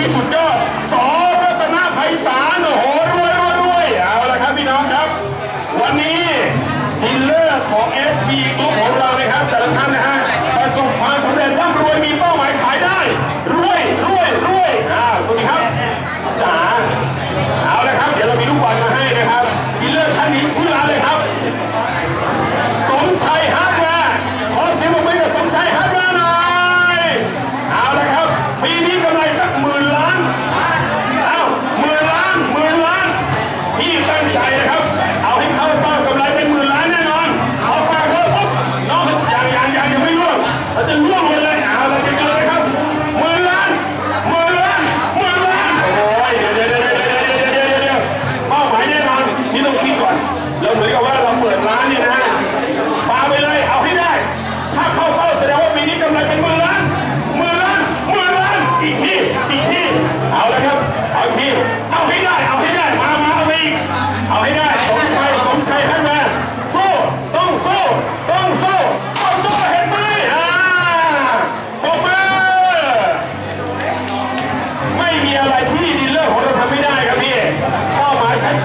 ที่สุดยอดสอรัตนไพศาลโอ้โหรวยรวยรวยเอาละครับพี่น้องครับ วันนี้ฮิลเลอร์ของ s b กลุ่มของเรานะครับ แต่ละท่านนะฮะประสบความสำเร็จร่ำรวยมีเป้าหมายขายได้ รวยรวยรวยอ่าสวัสดีครับจ๋าเอาละครับ เดี๋ยวเรามีลูกบอลมาให้นะครับฮิลเลอร์ท่านนี้ชื่อร้านเลยครับ ตั้งใจนะครับ เอาให้เขาเป้ากำไรเป็นหมื่นล้านแน่นอนเอาปาเขาปุ๊บน้องอยางยางยางยังไม่ร่วงเาจะร่วงไปเลยเอาเราจกันนะครับหมื่นล้านหมื่นล้านหมื่นล้านโอ้ยเดี๋ยวเดี๋ยวเดี๋ยวเดี๋ยวเดี๋ยวเดี๋ยวเดี๋ยวเป้าหมายแน่นอนนี่ต้องคิดก่อนเราเหมือนกับว่าเราเปิดร้านเนี่ยนะปาไปเลยเอาให้ได้ ถ้าเขาเป้าแสดงว่าปีนี้กำไรเป็นหมื่นล้านหมื่นล้านหมื่นล้านอีทีอีทีเอาละครับปีที Heinz Heimann. So